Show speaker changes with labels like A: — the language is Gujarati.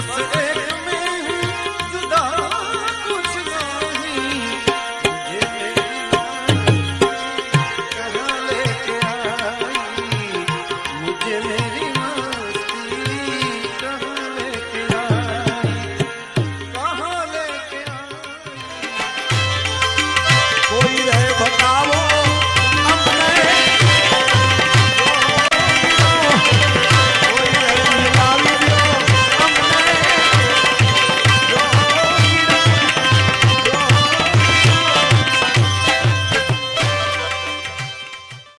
A: બસ એ